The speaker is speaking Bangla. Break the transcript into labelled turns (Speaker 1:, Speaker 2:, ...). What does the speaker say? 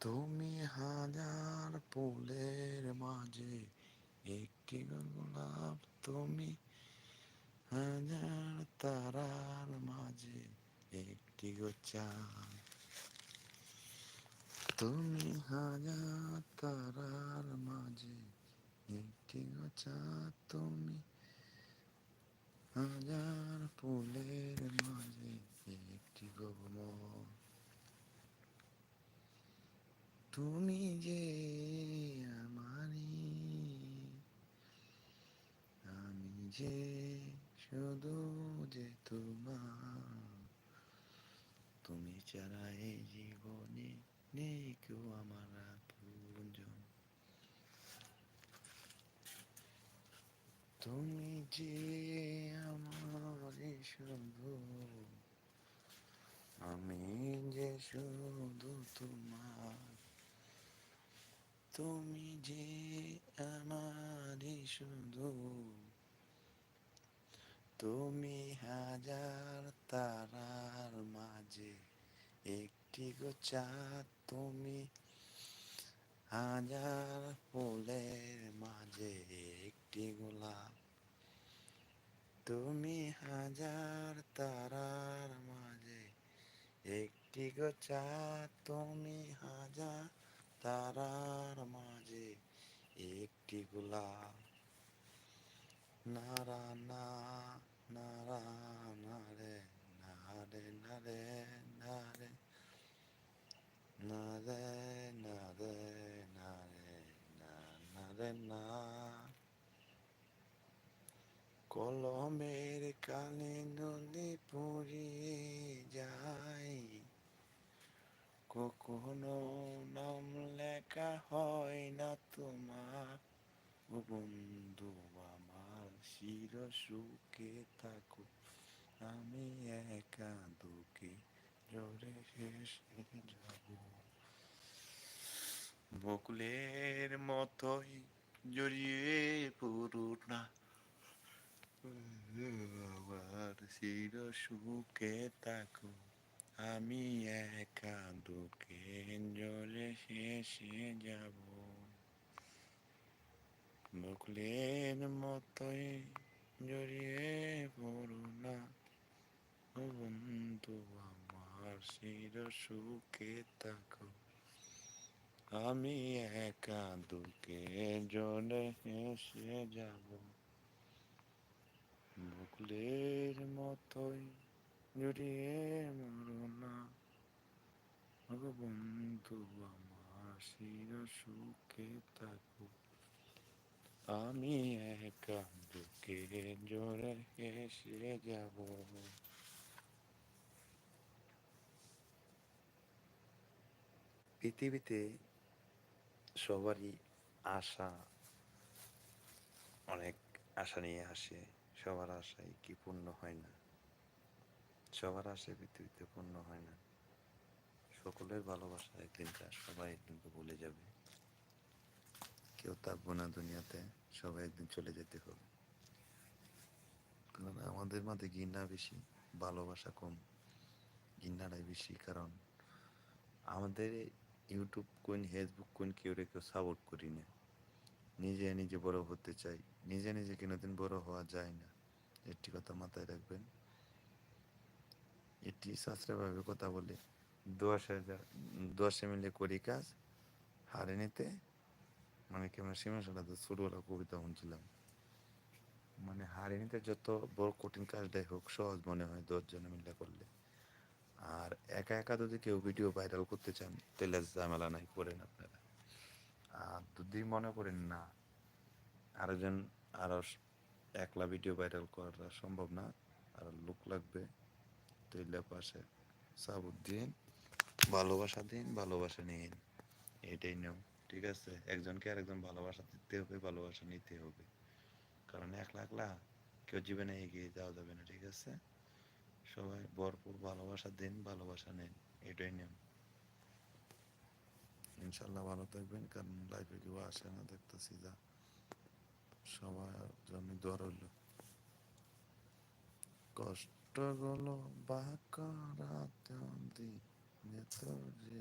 Speaker 1: তুমি হাজার ফুলের মাঝে, একটি গোলাপ তুমি হাজার তারার মাঝে, একটি গোচাঁদ তুমি হাজার তারার মাঝে, একটি গোচাঁদ তুমি হাজার ফুলের মাঝে, একটি গোমল তুমি যে আমারি আমি যে শুধু যে তোমার, তুমি ছাড়া এই জীবনে নেই কেউ আমার আপনজন। তুমি যে আমার শুধু, আমি যে শুধু তোমার। তুমি যে আমারই শুধু তুমি হাজার তারার মাঝে একটি গোচা তুমি হাজার ফুলের মাঝে একটি গোলাপ, তুমি হাজার তারার মাঝে একটি গোচা তুমি হাজার তারার মাঝে একটি গোলাপ। নারা, না, নারা নারে নারে নারে নারে নারে নারে নারে না নারে না কলমের কানে নদী পুরিয়ে যায়। কখনো নাম লেখা হয় না তোমার। ও বন্ধু, আমার শির সুখে থাকো। আমি একা দুঃখে জোরে হেসে যাব। বকুলের মতোই জড়িয়ে পুরুনা আমার শির সুখে থাকো। আমি একা দুঃখে জলে শেষে যাব বকুলের মতোই জড়িয়ে পড়ো না বন্ধু আমার শির সুখে থাকো আমি একা দুঃখে জলে হেসে যাব বকুলের মতোই জড়িয়ে মরো বন্ধু আমার শির সুখে থাকো আমি একা দুঃখে জোরে হেসে যাব। পৃথিবীতে সবারই আশা, অনেক আশা নিয়ে আসে, সবার আশাই কি পূর্ণ হয় না। সবার আশায় পৃথিবীতে পূর্ণ হয় না। সকলের ভালোবাসা একদিন তার, সবাই একদিন তো ভুলে যাবে। কেউ থাকব না দুনিয়াতে সবাই একদিন চলে যেতে হবে। কারণ আমাদের মধ্যে ঘৃণা বেশি, ভালোবাসা কম। ঘৃণাটাই বেশি, কারণ আমাদের ইউটিউব কোন, ফেসবুক কোন কেউ রে কেউ সাপোর্ট করি না। নিজে নিজে বড় হতে চাই, নিজে নিজে কোনোদিন বড় হওয়া যায় না। একটি কথা মাথায় রাখবেন এটি শাস্ত্রভাবে কথা বলে। হাজার দশে মিলে করি কাজ, হারে নিতে মানে কেমন সীমাশালা তো ছোটবেলা কবিতা শুনছিলাম মানে হারে নিতে যত বড় কঠিন কাজটাই হোক, সহজ মনে হয় দশ জনে মিলে করলে। আর একা একা যদি কেউ ভিডিও ভাইরাল করতে চান, তাহলে ঝামেলা নাই, করেন আপনারা। আর যদি মনে করেন না, আরেকজন আরও একলা ভিডিও ভাইরাল করা সম্ভব না, আর লোক লাগবে তাইলে পাশে সাবুত দিন ভালোবাসা দিন, ভালোবাসা নিন। এটাই নিয়ম, ঠিক আছে? একজনকে আরেকজন ভালোবাসা দিতে হবে, ভালোবাসা নিতে হবে। কারণ একলা একলা কেউ জীবনে এগিয়ে যাওয়া যাবে না, ঠিক আছে? সবাই ভরপুর ভালোবাসা দিন, ভালোবাসা নেন, এটাই নিয়ম। ইনশাল্লাহ ভালো থাকবেন, কারণ লাইফে কেউ আসে না, দেখতেছি যা। সবার জন্য দোয়া রইল। কষ্টগুলো বাঁকা রাতে দিনে তো যে